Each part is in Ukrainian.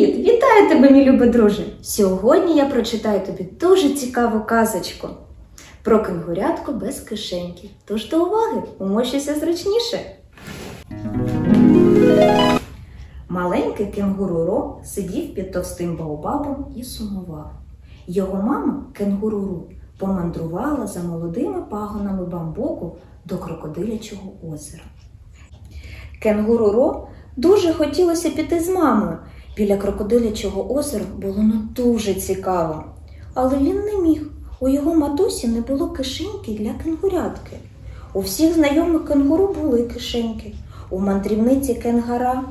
Привіт! Вітаю тебе, мій любий друже! Сьогодні я прочитаю тобі дуже цікаву казочку про кенгурятку без кишеньки. Тож до уваги, умощуйся зручніше. Маленький кенгуруро сидів під товстим баобабом і сумував. Його мама, кенгуруру, помандрувала за молодими пагонами бамбуку до крокодилячого озера. Кенгуруро дуже хотілося піти з мамою. Біля крокодилячого озера було ну дуже цікаво. Але він не міг. У його матусі не було кишеньки для кенгурятки. У всіх знайомих кенгуру були кишеньки. У мандрівниці кенгара,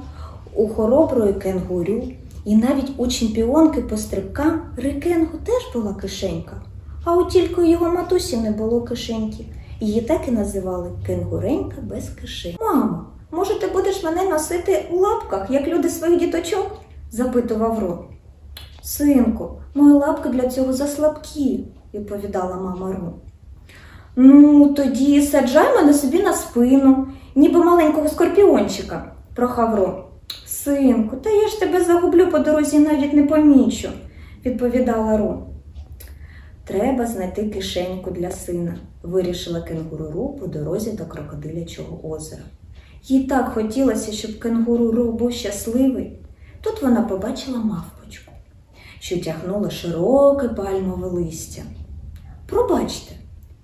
у хороброї кенгурю, і навіть у чемпіонки по стрибкам Рикенгу теж була кишенька. А от тільки у його матусі не було кишеньки. Її так і називали кенгуренька без кишень. Мамо, може, ти будеш мене носити у лапках, як люди своїх діточок? Запитував Рон. Синку, мої лапки для цього заслабкі, відповідала мама Ру. Ну, тоді саджай мене собі на спину, ніби маленького скорпіончика, прохав Рон. Синку, та я ж тебе загублю по дорозі і навіть не помічу, відповідала Ру. Треба знайти кишеньку для сина, вирішила кенгуруру по дорозі до крокодилячого озера. Їй так хотілося, щоб кенгуруру був щасливий. Тут вона побачила мавпочку, що тягнула широке пальмове листя. Пробачте,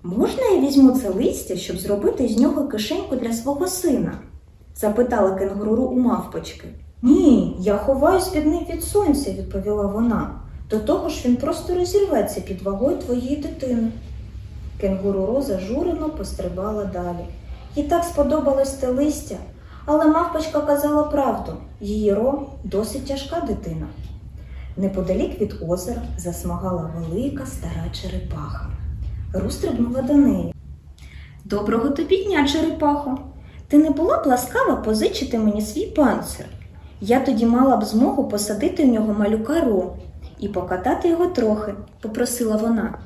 можна я візьму це листя, щоб зробити з нього кишеньку для свого сина? запитала кенгуру у мавпочки. Ні, я ховаюсь під ним від сонця, відповіла вона. До того ж він просто розірветься під вагою твоєї дитини. Кенгуру зажурено пострибала далі. Їй так сподобалось те листя, але мавпочка казала правду її ро досить тяжка дитина. Неподалік від озера засмагала велика стара черепаха. Ру стрибнула до неї. Доброго тобі дня, черепахо! Ти не була б ласкава позичити мені свій панцир. Я тоді мала б змогу посадити в нього малюка Ро і покатати його трохи, попросила вона.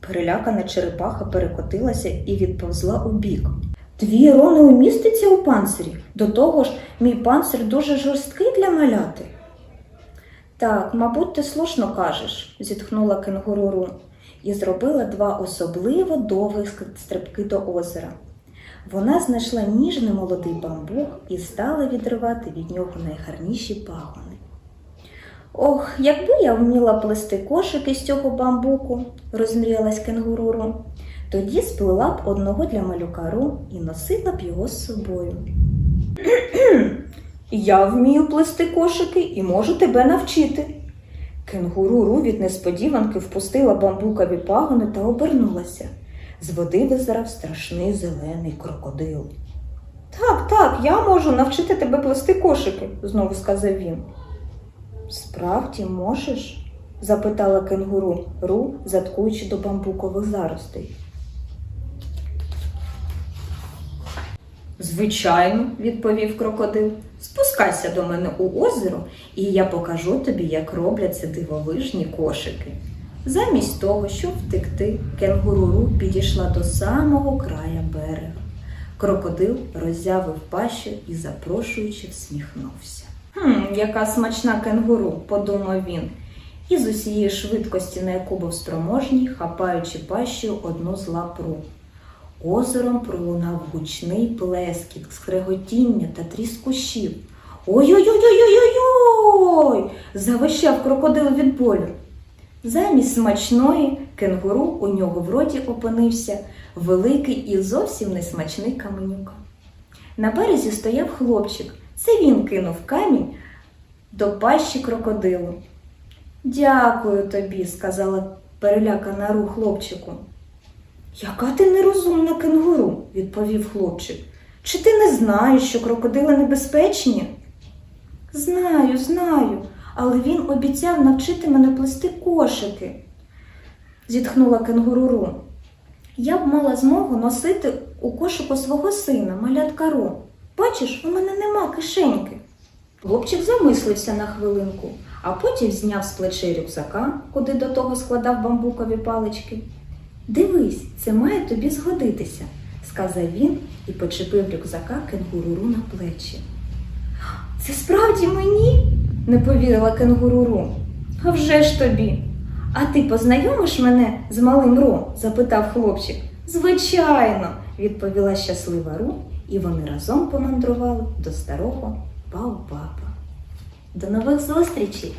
Перелякана черепаха перекотилася і відповзла у бік. Твій Ро не уміститься у панцирі. До того ж, мій панцир дуже жорсткий для маляти. Так, мабуть, ти слушно кажеш, зітхнула кенгуруру і зробила два особливо довгих стрибки до озера. Вона знайшла ніжний молодий бамбук і стала відривати від нього найгарніші пагони. Ох, якби я вміла плести кошики з цього бамбуку, розмріялась кенгуруру, тоді сплела б одного для малюка Ру і носила б його з собою. Я вмію плести кошики і можу тебе навчити. Кенгуруру від несподіванки впустила бамбукові пагони та обернулася. З води визирав страшний зелений крокодил. Так, так, я можу навчити тебе плести кошики, знову сказав він. Справді можеш? запитала кенгуру Ру, заткуючи до бамбукових заростей. Звичайно, відповів крокодил. Спускайся до мене у озеро, і я покажу тобі, як робляться дивовижні кошики. Замість того, щоб втекти, кенгуруру підійшла до самого края берега. Крокодил роззявив пащу і запрошуючи всміхнувся. Хм, яка смачна кенгуру, подумав він, і з усієї швидкості, на яку був спроможній, хапаючи пащею одну з лап рук. Озером пролунав гучний плескіт, скреготіння та тріск кущів. Ой-ой-ой-ой-ой-ой! завищав крокодил від болю. Замість смачної кенгуру у нього в роті опинився великий і зовсім несмачний каменюк. На березі стояв хлопчик. Це він кинув камінь до пащі крокодилу. Дякую тобі, сказала перелякана ру хлопчику. Яка ти нерозумна кенгуру, відповів хлопчик. Чи ти не знаєш, що крокодили небезпечні? Знаю, знаю, але він обіцяв навчити мене плести кошики, зітхнула кенгуруру. Я б мала змогу носити у кошику свого сина, малятка Ру. Бачиш, у мене нема кишеньки. Хлопчик замислився на хвилинку, а потім зняв з плечей рюкзака, куди до того складав бамбукові палички. Дивись, це має тобі згодитися, сказав він і почепив рюкзака кенгуруру на плечі. Це справді мені? не повірила кенгуру Ру. А вже ж тобі. А ти познайомиш мене з малим Ру? запитав хлопчик. Звичайно, відповіла щаслива Ру, і вони разом помандрували до старого Баобаба. До нових зустрічей!